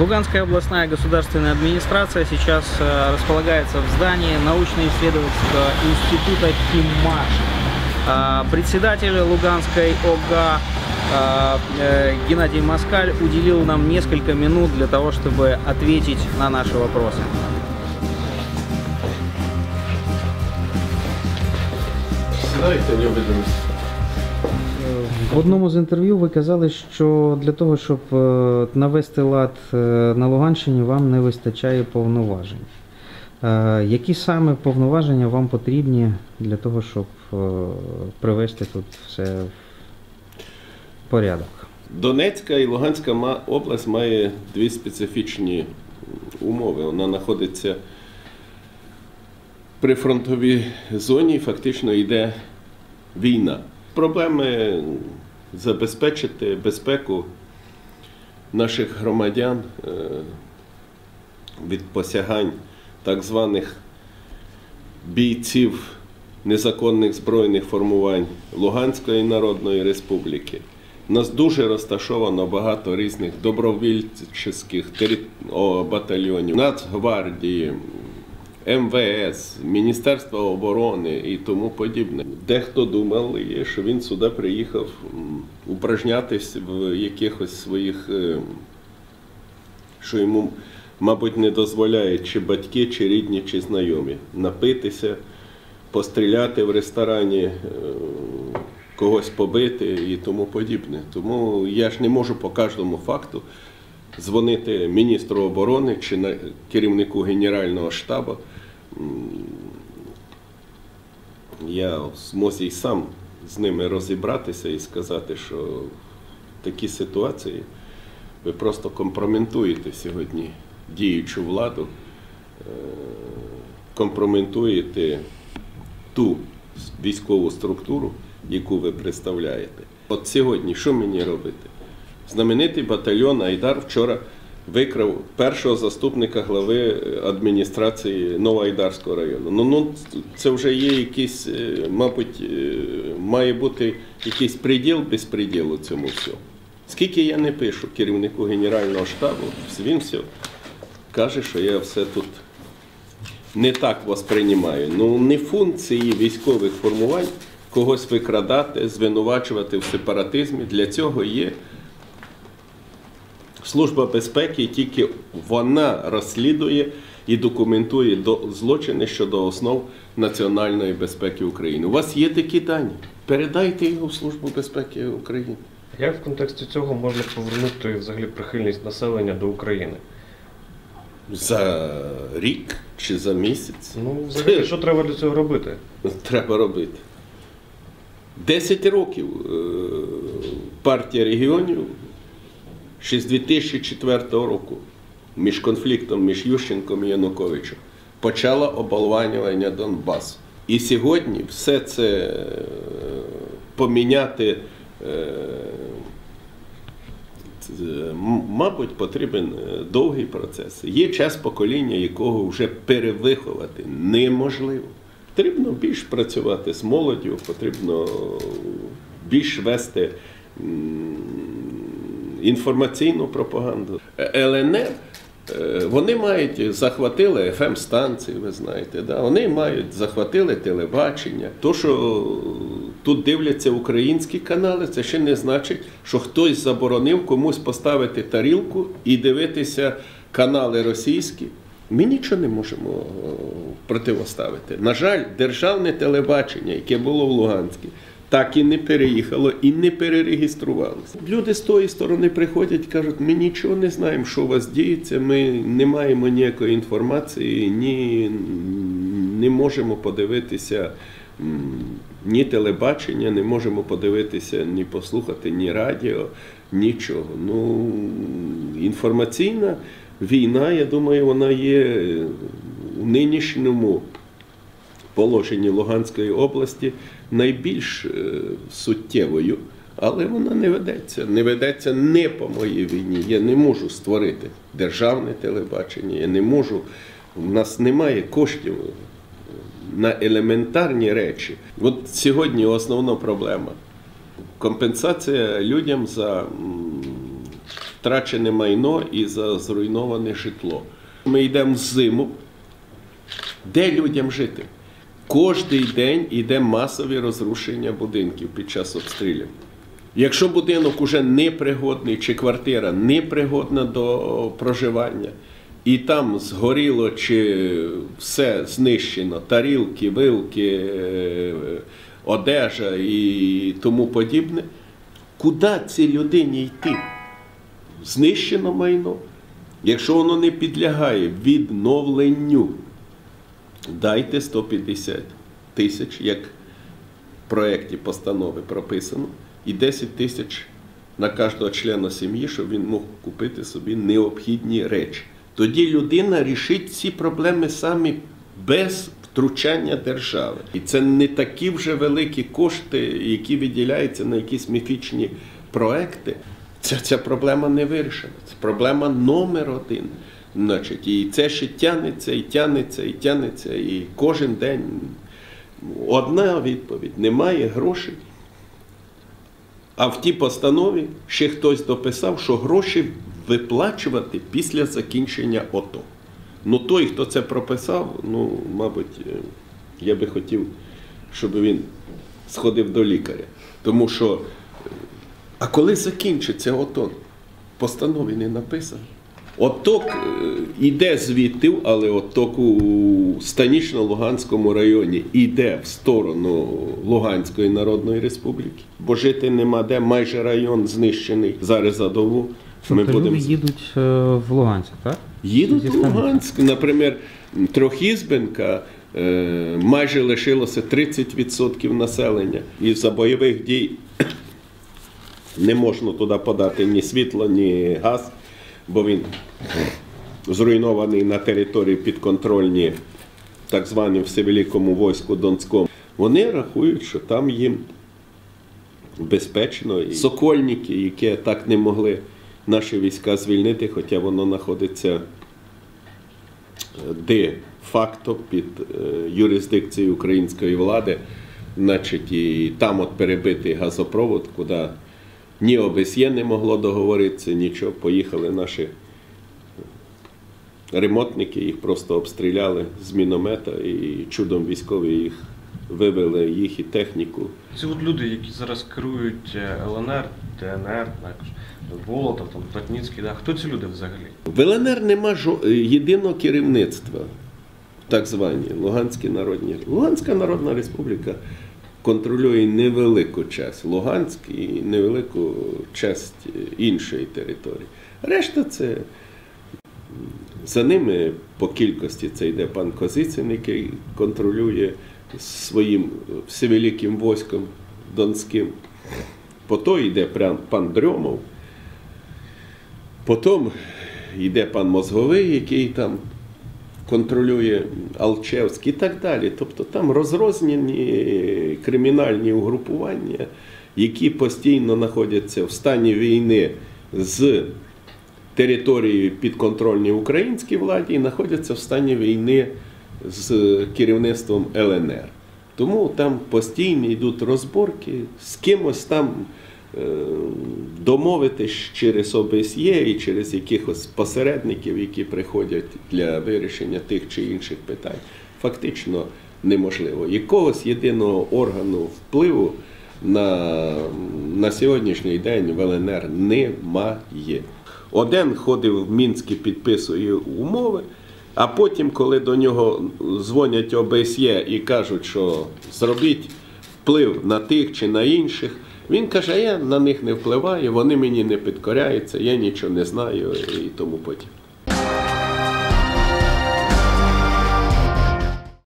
Луганская областная государственная администрация сейчас э, располагается в здании научно-исследовательского института КИМАШ. А, Председатель Луганской ОГА а, э, Геннадий Москаль уделил нам несколько минут для того, чтобы ответить на наши вопросы. Знаєте, не видно. В одному з інтерв'ю ви казали, що для того, щоб е, навести лад е, на Луганщині, вам не вистачає повноважень. Е, Які саме повноваження вам потрібні для того, щоб привести тут все в порядок? Донецька і Луганська область має дві специфічні умови. Вона знаходиться при фронтовій зоні, фактично йде війна. Проблеми забезпечити безпеку наших громадян е, від посягань так званих бійців незаконних збройних формувань Луганської Народної Республіки. У нас дуже розташовано багато різних добровольчих тері- батальйонів, Нацгвардії, МВС, Міністерства оборони і тому подібне. Дехто думав, що він сюди приїхав упражнятись в якихось своїх, е, що йому, мабуть, не дозволяють чи батьки, чи рідні, чи знайомі. Напитися, постріляти в ресторані, е, когось побити і тому подібне. Тому я ж не можу по кожному факту дзвонити міністру оборони чи керівнику Генерального штабу. Я в змозі й сам з ними розібратися і сказати, що в такій ситуації ви просто компрометуєте сьогодні діючу владу, е, компрометуєте ту військову структуру, яку ви представляєте. От сьогодні що мені робити? Знаменитий батальйон Айдар вчора викрав першого заступника глави адміністрації Новоайдарського району. Ну, ну це вже є якийсь, е, мабуть, е, має бути якийсь приділ безпреділу цьому всьому. Скільки я не пишу керівнику Генерального штабу, він все каже, що я все тут не так восприймаю. Ну, не функції військових формувань когось викрадати, звинувачувати в сепаратизмі. Для цього є Служба безпеки, тільки вона розслідує і документує злочини щодо основ національної безпеки України. У вас є такі дані. Передайте його в Службу безпеки України. Як в контексті цього можна повернути взагалі прихильність населення до України? За рік чи за місяць. Ну, взагалі, що треба для цього робити? треба робити. Десять років е, партія регіонів ще з 2004 року між конфліктом між Ющенком і Януковичем почала оболванювання Донбасу. І сьогодні все це е, поміняти. е, м- Мабуть, потрібен е, довгий процес. Є час покоління, якого вже перевиховати неможливо. Потрібно більш працювати з молоддю, потрібно більш вести інформаційну пропаганду. Е, ЛНР. е, Вони мають захватили fm станції ви знаєте, да? вони мають захватили телебачення. То, що тут дивляться українські канали, це ще не значить, що хтось заборонив комусь поставити тарілку і дивитися канали російські. Ми нічого не можемо е, противоставити. На жаль, державне телебачення, яке було в Луганську, так і не переїхало і не перереєструвалося. Люди з тої сторони приходять кажуть, ми нічого не знаємо, що у вас діється, ми не маємо ніякої інформації, ні не можемо подивитися ні телебачення, не можемо подивитися, ні послухати, ні радіо, нічого. Ну, інформаційна війна, я думаю, вона є у нинішньому положенні Луганської області найбільш е, суттєвою, але вона не ведеться. Не ведеться не по моїй війні. Я не можу створити державне телебачення. Я не можу. У нас немає коштів на елементарні речі. От сьогодні основна проблема компенсація людям за втрачене майно і за зруйноване житло. Ми йдемо в зиму. Де людям жити? Кожний день йде масове розрушення будинків під час обстрілів. Якщо будинок уже непригодний чи квартира непригодна до проживання, і там згоріло чи все знищено, тарілки, вилки, е, одежа і тому подібне, куди цій людині йти? Знищено майно. Якщо воно не підлягає відновленню, дайте 150 тисяч, як в проєкті постанови прописано, і 10 тисяч на кожного члена сім'ї, щоб він мог купити собі необхідні речі. Тоді людина рішить ці проблеми самі без втручання держави. І це не такі вже великі кошти, які виділяються на якісь міфічні проекти. Ця, ця проблема не вирішена. Це проблема номер один. Значить, і це ще тянеться, і тянеться, і тянеться. І кожен день одна відповідь: немає грошей. А в тій постанові ще хтось дописав, що гроші виплачувати після закінчення ОТО. Ну той, хто це прописав, ну, мабуть, е, я би хотів, щоб він сходив до лікаря. Тому що, е, а коли закінчиться ОТО? В постанові не написано. Отток е, іде звідти, але отток у Станічно-Луганському районі йде в сторону Луганської Народної Республіки, бо жити нема де, майже район знищений зараз за добу. Ми Тобто будемо люди їдуть е, в Луганськ, так? їдуть в Луганськ. Наприклад, Трохізбенка е, майже лишилося 30% населення. І за бойових дій не можна туди подати ні світло, ні газ, бо він зруйнований на території підконтрольні так званим Всевеликому війську Донському. Вони рахують, що там їм безпечно. І Сокольники, які так не могли наші війська звільнити, хоча воно знаходиться е, де-факто під е, юрисдикцією української влади, значить, і там от перебитий газопровод, куди ні ОБСЄ не могло договоритися, нічого. Поїхали наші ремонтники, їх просто обстріляли з міномета і чудом військові їх вивели, їх і техніку. Ці от люди, які зараз керують е, ЛНР, ДНР, також Волотов, там, Плотніцький, да? хто ці люди взагалі? В ЛНР нема жо- е, єдиного керівництва, так звані Луганські народні. Луганська Народна Республіка контролює невелику часть Луганськ і невелику часть іншої території. Решта це за ними по кількості це йде пан Козицин, який контролює своїм всевеликим військом Донським. Пото йде пан Дрьомов. Потім йде пан Мозговий, який там контролює Алчевський і так далі. Тобто там розрознені кримінальні угрупування, які постійно знаходяться в стані війни з території підконтрольній українській владі і знаходяться в стані війни з керівництвом ЛНР. Тому там постійно йдуть розборки, з кимось там домовитись через ОБСЄ і через якихось посередників, які приходять для вирішення тих чи інших питань, фактично неможливо. Якогось єдиного органу впливу на, на сьогоднішній день в ЛНР немає. Один ходив в Мінськ і підписує умови, а потім, коли до нього дзвонять ОБСЄ і кажуть, що зробіть вплив на тих чи на інших, він каже, я на них не впливаю, вони мені не підкоряються, я нічого не знаю і тому потім.